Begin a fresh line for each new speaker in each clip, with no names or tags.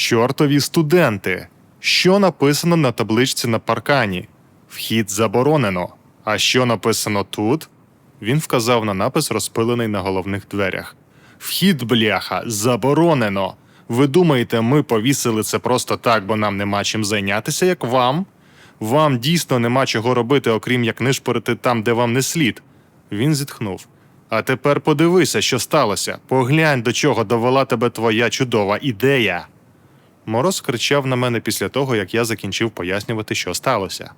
Чортові студенти. Що написано на табличці на паркані? Вхід заборонено. А що написано тут? Він вказав на напис, розпилений на головних дверях. Вхід, бляха, заборонено. Ви думаєте, ми повісили це просто так, бо нам нема чим зайнятися, як вам? Вам дійсно нема чого робити, окрім як нишпорити там, де вам не слід. Він зітхнув. А тепер подивися, що сталося. Поглянь, до чого довела тебе твоя чудова ідея. Мороз кричав на мене після того, як я закінчив пояснювати, що сталося.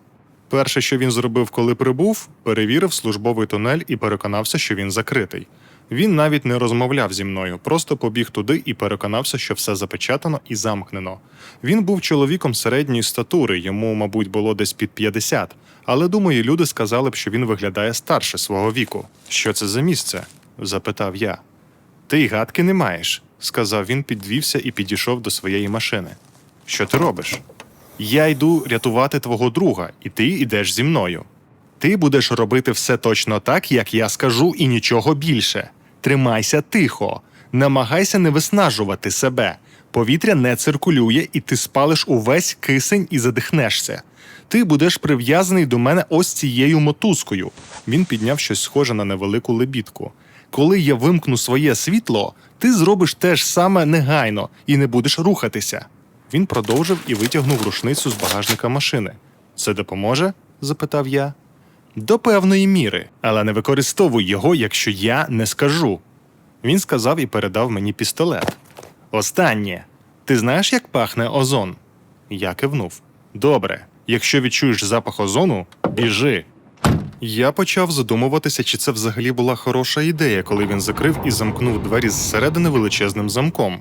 Перше, що він зробив, коли прибув, перевірив службовий тунель і переконався, що він закритий. Він навіть не розмовляв зі мною, просто побіг туди і переконався, що все запечатано і замкнено. Він був чоловіком середньої статури, йому, мабуть, було десь під 50, але думаю, люди сказали б, що він виглядає старше свого віку. Що це за місце? запитав я. Ти й гадки не маєш, сказав він, підвівся і підійшов до своєї машини. Що ти робиш? Я йду рятувати твого друга, і ти йдеш зі мною. Ти будеш робити все точно так, як я скажу, і нічого більше. Тримайся тихо, намагайся не виснажувати себе. Повітря не циркулює, і ти спалиш увесь кисень і задихнешся. Ти будеш прив'язаний до мене ось цією мотузкою. Він підняв щось схоже на невелику лебідку. Коли я вимкну своє світло, ти зробиш те ж саме негайно і не будеш рухатися. Він продовжив і витягнув рушницю з багажника машини. Це допоможе? запитав я. До певної міри, але не використовуй його, якщо я не скажу. Він сказав і передав мені пістолет. Останнє. Ти знаєш, як пахне озон? Я кивнув. Добре, якщо відчуєш запах озону, біжи. Я почав задумуватися, чи це взагалі була хороша ідея, коли він закрив і замкнув двері зсередини величезним замком.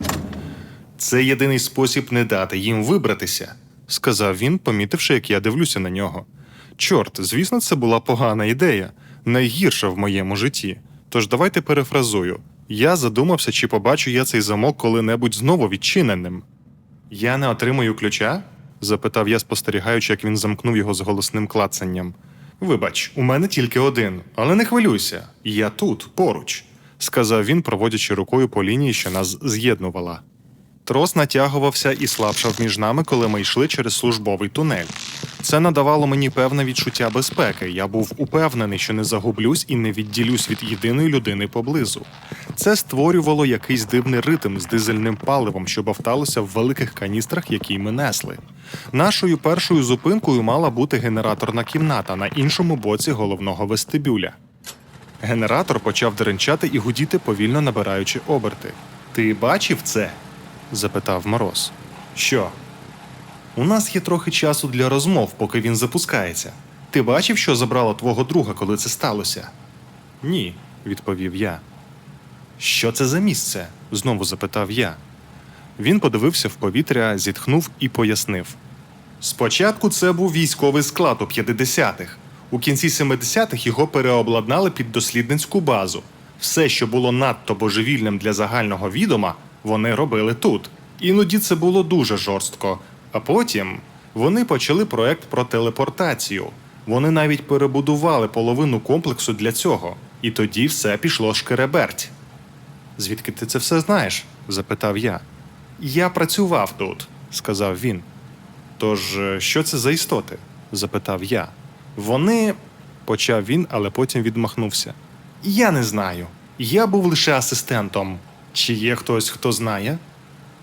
Це єдиний спосіб не дати їм вибратися, сказав він, помітивши, як я дивлюся на нього. Чорт, звісно, це була погана ідея, найгірша в моєму житті. Тож давайте перефразую. Я задумався, чи побачу я цей замок коли-небудь знову відчиненим. Я не отримую ключа? запитав я, спостерігаючи, як він замкнув його з голосним клацанням. Вибач, у мене тільки один, але не хвилюйся, я тут, поруч, сказав він, проводячи рукою по лінії, що нас з'єднувала. Трос натягувався і слабшав між нами, коли ми йшли через службовий тунель. Це надавало мені певне відчуття безпеки. Я був упевнений, що не загублюсь і не відділюсь від єдиної людини поблизу. Це створювало якийсь дивний ритм з дизельним паливом, що бовталося в великих каністрах, які ми несли. Нашою першою зупинкою мала бути генераторна кімната на іншому боці головного вестибюля. Генератор почав деренчати і гудіти, повільно набираючи оберти. Ти бачив це? Запитав Мороз. Що? У нас є трохи часу для розмов, поки він запускається. Ти бачив, що забрало твого друга, коли це сталося? Ні, відповів я. Що це за місце? знову запитав я. Він подивився в повітря, зітхнув і пояснив. Спочатку це був військовий склад у 50-х. У кінці 70-х його переобладнали під дослідницьку базу. Все, що було надто божевільним для загального відома, вони робили тут. Іноді це було дуже жорстко. А потім вони почали проект про телепортацію. Вони навіть перебудували половину комплексу для цього. І тоді все пішло шкереберть. Звідки ти це все знаєш? запитав я. Я працював тут, сказав він. Тож, е, що це за істоти? запитав я. Вони. почав він, але потім відмахнувся. Я не знаю. Я був лише асистентом. Чи є хтось, хто знає?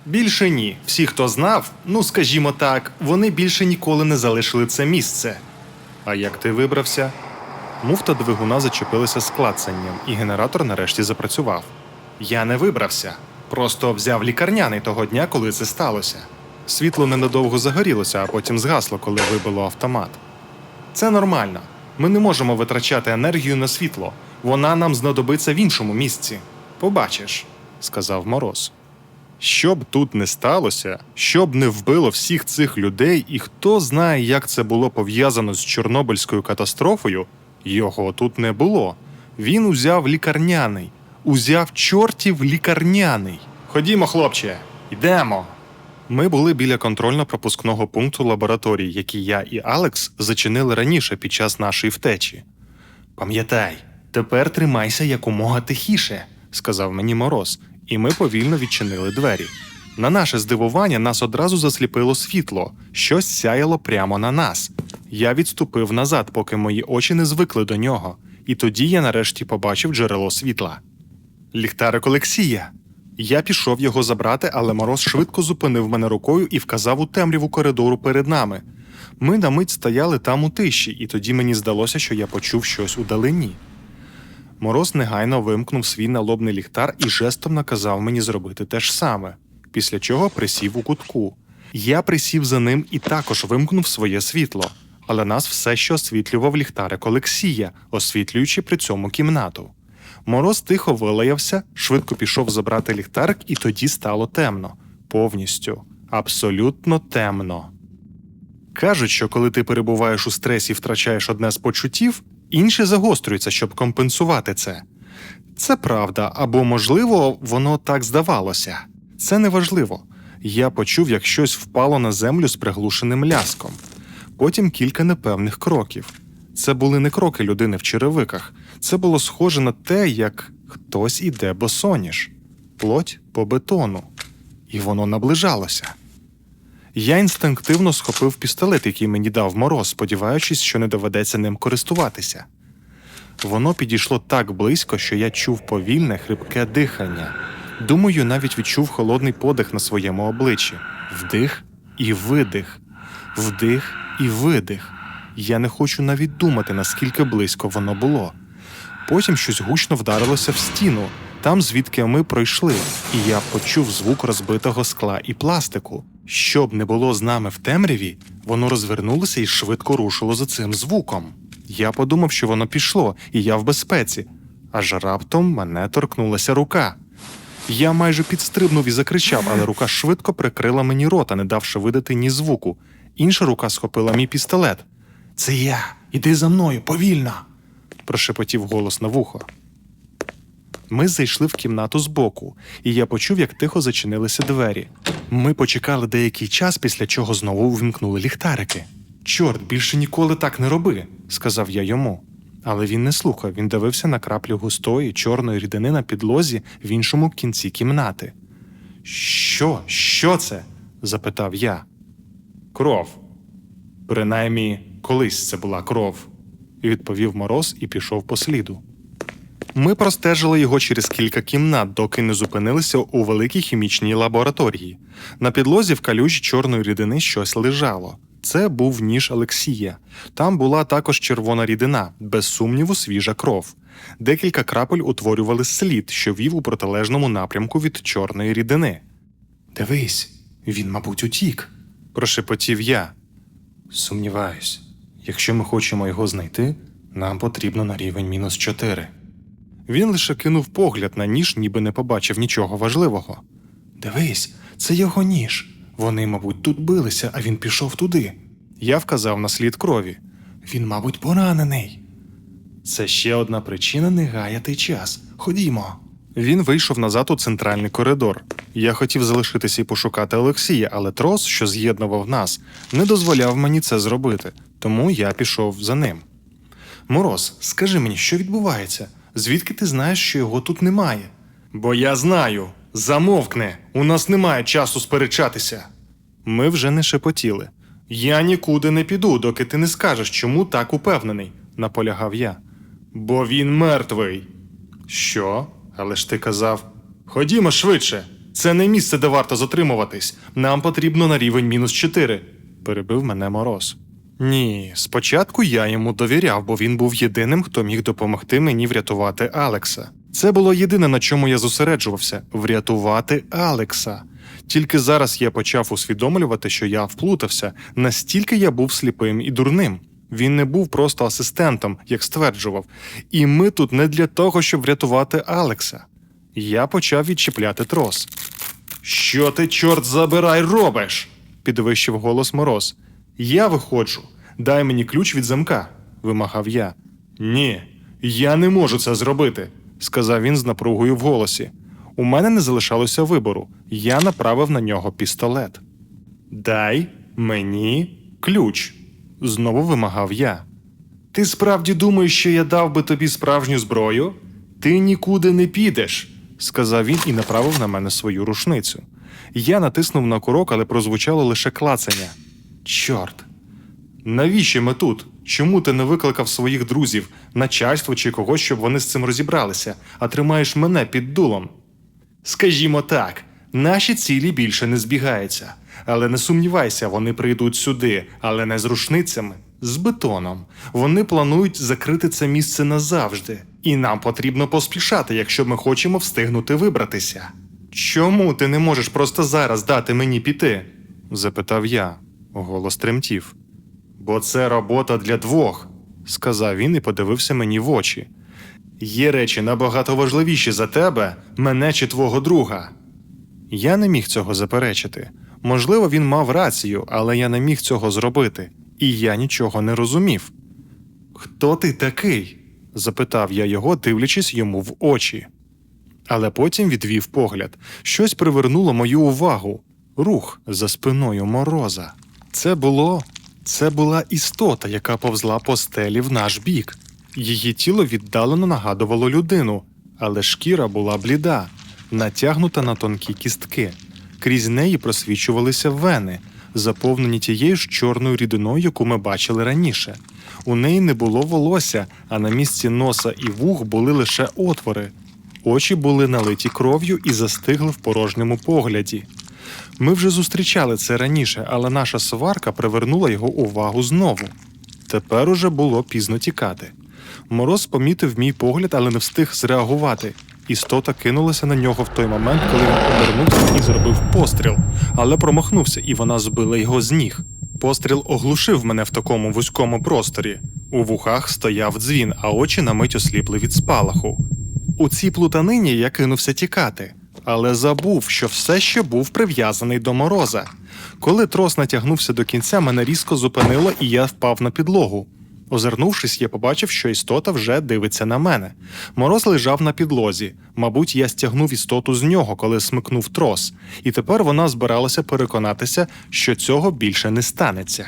Більше ні. Всі, хто знав, ну скажімо так, вони більше ніколи не залишили це місце. А як ти вибрався? Муфта двигуна зачепилася з клацанням, і генератор нарешті запрацював. Я не вибрався, просто взяв лікарняний того дня, коли це сталося. Світло ненадовго загорілося, а потім згасло, коли вибило автомат. Це нормально. Ми не можемо витрачати енергію на світло. Вона нам знадобиться в іншому місці. Побачиш, сказав Мороз. Що б тут не сталося, що б не вбило всіх цих людей, і хто знає, як це було пов'язано з Чорнобильською катастрофою, його тут не було. Він узяв лікарняний, узяв чортів лікарняний. Ходімо, хлопче, йдемо. Ми були біля контрольно-пропускного пункту лабораторії, який я і Алекс зачинили раніше під час нашої втечі. Пам'ятай, тепер тримайся якомога тихіше, сказав мені мороз, і ми повільно відчинили двері. На наше здивування нас одразу засліпило світло, щось сяяло прямо на нас. Я відступив назад, поки мої очі не звикли до нього, і тоді я нарешті побачив джерело світла. Ліхтарик Олексія. Я пішов його забрати, але мороз швидко зупинив мене рукою і вказав у темряву коридору перед нами. Ми на мить стояли там у тиші, і тоді мені здалося, що я почув щось удалині. Мороз негайно вимкнув свій налобний ліхтар і жестом наказав мені зробити те ж саме, після чого присів у кутку. Я присів за ним і також вимкнув своє світло, але нас все ще освітлював ліхтарик Олексія, освітлюючи при цьому кімнату. Мороз тихо вилаявся, швидко пішов забрати ліхтарик, і тоді стало темно. Повністю, абсолютно темно. Кажуть, що коли ти перебуваєш у стресі і втрачаєш одне з почуттів, інше загострюється, щоб компенсувати це. Це правда, або, можливо, воно так здавалося. Це неважливо. Я почув, як щось впало на землю з приглушеним ляском. Потім кілька непевних кроків. Це були не кроки людини в черевиках. Це було схоже на те, як хтось іде босоніж, плоть по бетону, і воно наближалося. Я інстинктивно схопив пістолет, який мені дав мороз, сподіваючись, що не доведеться ним користуватися. Воно підійшло так близько, що я чув повільне, хрипке дихання. Думаю, навіть відчув холодний подих на своєму обличчі. Вдих і видих, вдих і видих. Я не хочу навіть думати, наскільки близько воно було. Потім щось гучно вдарилося в стіну, там звідки ми пройшли, і я почув звук розбитого скла і пластику. Щоб не було з нами в темряві, воно розвернулося і швидко рушило за цим звуком. Я подумав, що воно пішло, і я в безпеці, аж раптом мене торкнулася рука. Я майже підстрибнув і закричав, але рука швидко прикрила мені рота, не давши видати ні звуку. Інша рука схопила мій пістолет. Це я. Іди за мною, повільно. прошепотів голос на вухо. Ми зайшли в кімнату збоку, і я почув, як тихо зачинилися двері. Ми почекали деякий час, після чого знову увімкнули ліхтарики. Чорт, більше ніколи так не роби, сказав я йому. Але він не слухав, він дивився на краплю густої чорної рідини на підлозі в іншому кінці кімнати. Що? Що це? запитав я. Кров. Принаймні, колись це була кров, відповів мороз і пішов по сліду. Ми простежили його через кілька кімнат, доки не зупинилися у великій хімічній лабораторії. На підлозі в калюжі чорної рідини щось лежало. Це був ніж Олексія. Там була також червона рідина, без сумніву, свіжа кров. Декілька крапель утворювали слід, що вів у протилежному напрямку від чорної рідини. Дивись, він, мабуть, утік, прошепотів я. Сумніваюсь, якщо ми хочемо його знайти, нам потрібно на рівень мінус чотири. Він лише кинув погляд на ніж, ніби не побачив нічого важливого. Дивись, це його ніж. Вони, мабуть, тут билися, а він пішов туди. Я вказав на слід крові. Він, мабуть, поранений. Це ще одна причина не гаяти час. Ходімо. Він вийшов назад у центральний коридор. Я хотів залишитися і пошукати Олексія, але трос, що з'єднував нас, не дозволяв мені це зробити, тому я пішов за ним. Мороз, скажи мені, що відбувається? Звідки ти знаєш, що його тут немає? Бо я знаю. Замовкне, у нас немає часу сперечатися. Ми вже не шепотіли. Я нікуди не піду, доки ти не скажеш, чому так упевнений, наполягав я. Бо він мертвий. Що? Але ж ти казав. Ходімо швидше. Це не місце, де варто затримуватись. Нам потрібно на рівень мінус чотири, перебив мене мороз. Ні, спочатку я йому довіряв, бо він був єдиним, хто міг допомогти мені врятувати Алекса. Це було єдине, на чому я зосереджувався врятувати Алекса. Тільки зараз я почав усвідомлювати, що я вплутався, настільки я був сліпим і дурним. Він не був просто асистентом, як стверджував, і ми тут не для того, щоб врятувати Алекса. Я почав відчіпляти трос. Що ти, чорт забирай, робиш? підвищив голос мороз. Я виходжу. Дай мені ключ від замка, вимагав я. Ні, я не можу це зробити, сказав він з напругою в голосі. У мене не залишалося вибору. Я направив на нього пістолет. Дай мені ключ, знову вимагав я. Ти справді думаєш, що я дав би тобі справжню зброю? Ти нікуди не підеш, сказав він і направив на мене свою рушницю. Я натиснув на курок, але прозвучало лише клацання. Чорт. Навіщо ми тут? Чому ти не викликав своїх друзів, начальство чи когось, щоб вони з цим розібралися, а тримаєш мене під дулом? Скажімо так, наші цілі більше не збігаються. Але не сумнівайся, вони прийдуть сюди, але не з рушницями, з бетоном. Вони планують закрити це місце назавжди, і нам потрібно поспішати, якщо ми хочемо встигнути вибратися. Чому ти не можеш просто зараз дати мені піти? запитав я. Голос тремтів. Бо це робота для двох, сказав він і подивився мені в очі. Є речі набагато важливіші за тебе, мене чи твого друга. Я не міг цього заперечити. Можливо, він мав рацію, але я не міг цього зробити, і я нічого не розумів. Хто ти такий? запитав я його, дивлячись йому в очі. Але потім відвів погляд. Щось привернуло мою увагу рух за спиною мороза. Це було. Це була істота, яка повзла по стелі в наш бік. Її тіло віддалено нагадувало людину, але шкіра була бліда, натягнута на тонкі кістки. Крізь неї просвічувалися вени, заповнені тією ж чорною рідиною, яку ми бачили раніше. У неї не було волосся, а на місці носа і вух були лише отвори. Очі були налиті кров'ю і застигли в порожньому погляді. Ми вже зустрічали це раніше, але наша сварка привернула його увагу знову. Тепер уже було пізно тікати. Мороз помітив мій погляд, але не встиг зреагувати. Істота кинулася на нього в той момент, коли він обернувся і зробив постріл, але промахнувся, і вона збила його з ніг. Постріл оглушив мене в такому вузькому просторі. У вухах стояв дзвін, а очі на мить осліпли від спалаху. У цій плутанині я кинувся тікати, але забув, що все ще був прив'язаний до мороза. Коли трос натягнувся до кінця, мене різко зупинило, і я впав на підлогу. Озирнувшись, я побачив, що істота вже дивиться на мене. Мороз лежав на підлозі. Мабуть, я стягнув істоту з нього, коли смикнув трос, і тепер вона збиралася переконатися, що цього більше не станеться.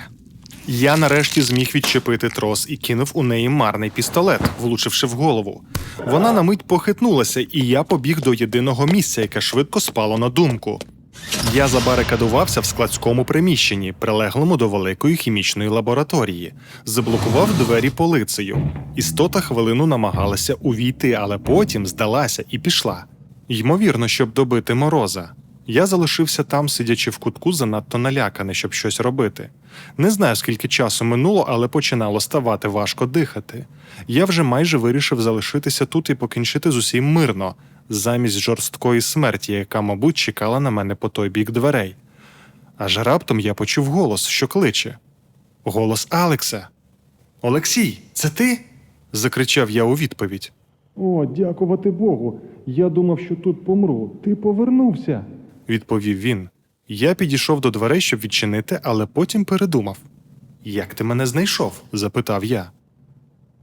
Я нарешті зміг відчепити трос і кинув у неї марний пістолет, влучивши в голову. Вона на мить похитнулася, і я побіг до єдиного місця, яке швидко спало на думку. Я забарикадувався в складському приміщенні, прилеглому до великої хімічної лабораторії, заблокував двері полицею. Істота хвилину намагалася увійти, але потім здалася і пішла. Ймовірно, щоб добити мороза. Я залишився там, сидячи в кутку, занадто наляканий, щоб щось робити. Не знаю, скільки часу минуло, але починало ставати важко дихати. Я вже майже вирішив залишитися тут і покінчити з усім мирно, замість жорсткої смерті, яка, мабуть, чекала на мене по той бік дверей. Аж раптом я почув голос, що кличе. Голос Алекса. Олексій, це ти? закричав я у відповідь.
О, дякувати Богу. Я думав, що тут помру. Ти повернувся.
Відповів він. Я підійшов до дверей, щоб відчинити, але потім передумав. Як ти мене знайшов? запитав я.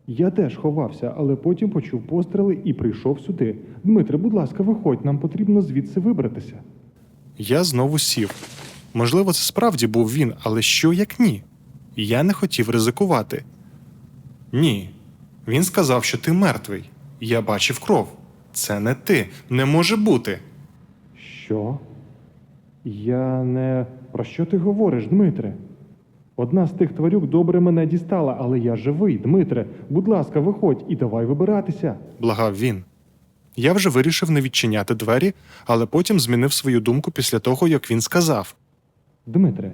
Я теж ховався, але потім почув постріли і прийшов сюди. Дмитре, будь ласка, виходь, нам потрібно звідси вибратися.
Я знову сів. Можливо, це справді був він, але що як ні? Я не хотів ризикувати. Ні. Він сказав, що ти мертвий. Я бачив кров. Це не ти, не може бути.
Що? Я не. Про що ти говориш, Дмитре? Одна з тих тварюк добре мене дістала, але я живий, Дмитре. Будь ласка, виходь і давай вибиратися.
благав він. Я вже вирішив не відчиняти двері, але потім змінив свою думку після того, як він сказав.
Дмитре,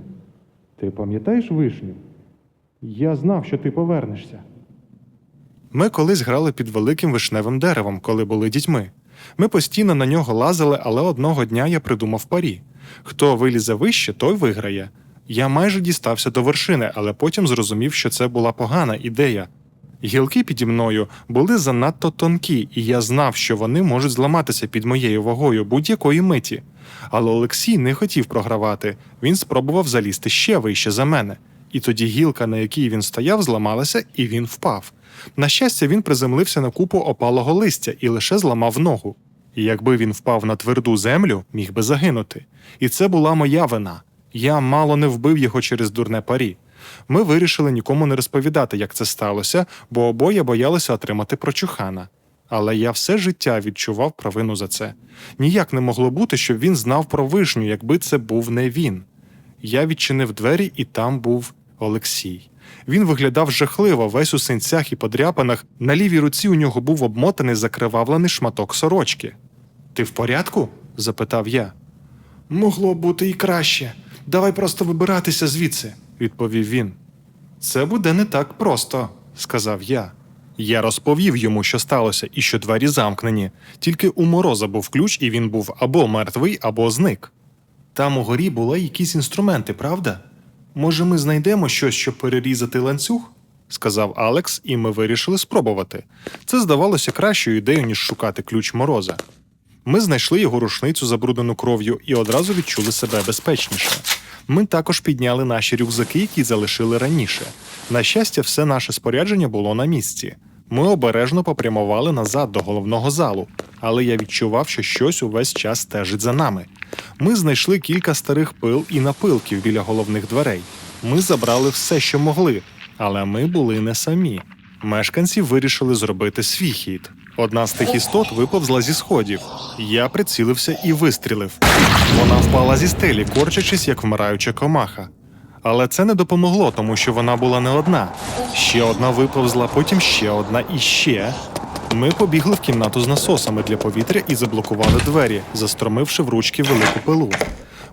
ти пам'ятаєш вишню? Я знав, що ти повернешся.
Ми колись грали під великим вишневим деревом, коли були дітьми. Ми постійно на нього лазили, але одного дня я придумав парі. Хто вилізе вище, той виграє. Я майже дістався до вершини, але потім зрозумів, що це була погана ідея. Гілки піді мною були занадто тонкі, і я знав, що вони можуть зламатися під моєю вагою будь-якої миті. Але Олексій не хотів програвати. Він спробував залізти ще вище за мене. І тоді гілка, на якій він стояв, зламалася, і він впав. На щастя, він приземлився на купу опалого листя і лише зламав ногу. І якби він впав на тверду землю, міг би загинути. І це була моя вина. Я мало не вбив його через дурне парі. Ми вирішили нікому не розповідати, як це сталося, бо обоє боялися отримати прочухана. Але я все життя відчував провину за це. Ніяк не могло бути, щоб він знав про вишню, якби це був не він. Я відчинив двері, і там був Олексій. Він виглядав жахливо, весь у синцях і подряпинах. На лівій руці у нього був обмотаний закривавлений шматок сорочки. Ти в порядку? запитав я. Могло бути і краще. Давай просто вибиратися звідси, відповів він. Це буде не так просто, сказав я. Я розповів йому, що сталося, і що двері замкнені. Тільки у мороза був ключ, і він був або мертвий, або зник. Там угорі були якісь інструменти, правда? Може, ми знайдемо щось, щоб перерізати ланцюг? сказав Алекс, і ми вирішили спробувати. Це здавалося кращою ідеєю, ніж шукати ключ мороза. Ми знайшли його рушницю, забруднену кров'ю, і одразу відчули себе безпечніше. Ми також підняли наші рюкзаки, які залишили раніше. На щастя, все наше спорядження було на місці. Ми обережно попрямували назад до головного залу, але я відчував, що щось увесь час стежить за нами. Ми знайшли кілька старих пил і напилків біля головних дверей. Ми забрали все, що могли, але ми були не самі. Мешканці вирішили зробити свій хід. Одна з тих істот виповзла зі сходів. Я прицілився і вистрілив. Вона впала зі стелі, корчачись, як вмираюча комаха. Але це не допомогло, тому що вона була не одна. Ще одна виповзла, потім ще одна і ще. Ми побігли в кімнату з насосами для повітря і заблокували двері, застромивши в ручки велику пилу.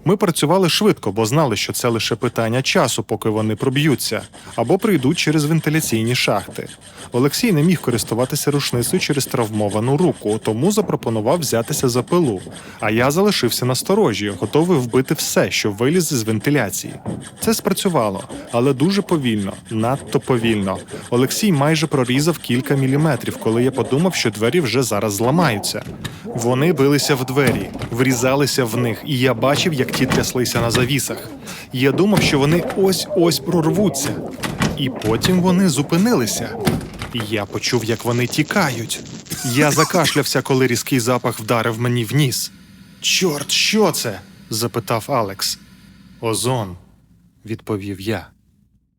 Ми працювали швидко, бо знали, що це лише питання часу, поки вони проб'ються, або прийдуть через вентиляційні шахти. Олексій не міг користуватися рушницею через травмовану руку, тому запропонував взятися за пилу. А я залишився на сторожі, готовий вбити все, що виліз з вентиляції. Це спрацювало, але дуже повільно, надто повільно. Олексій майже прорізав кілька міліметрів, коли я подумав, що двері вже зараз зламаються. Вони билися в двері, врізалися в них, і я бачив, як ті тряслися на завісах. Я думав, що вони ось-ось прорвуться. І потім вони зупинилися. Я почув, як вони тікають. Я закашлявся, коли різкий запах вдарив мені в ніс. Чорт, що це? запитав Алекс. Озон, відповів я.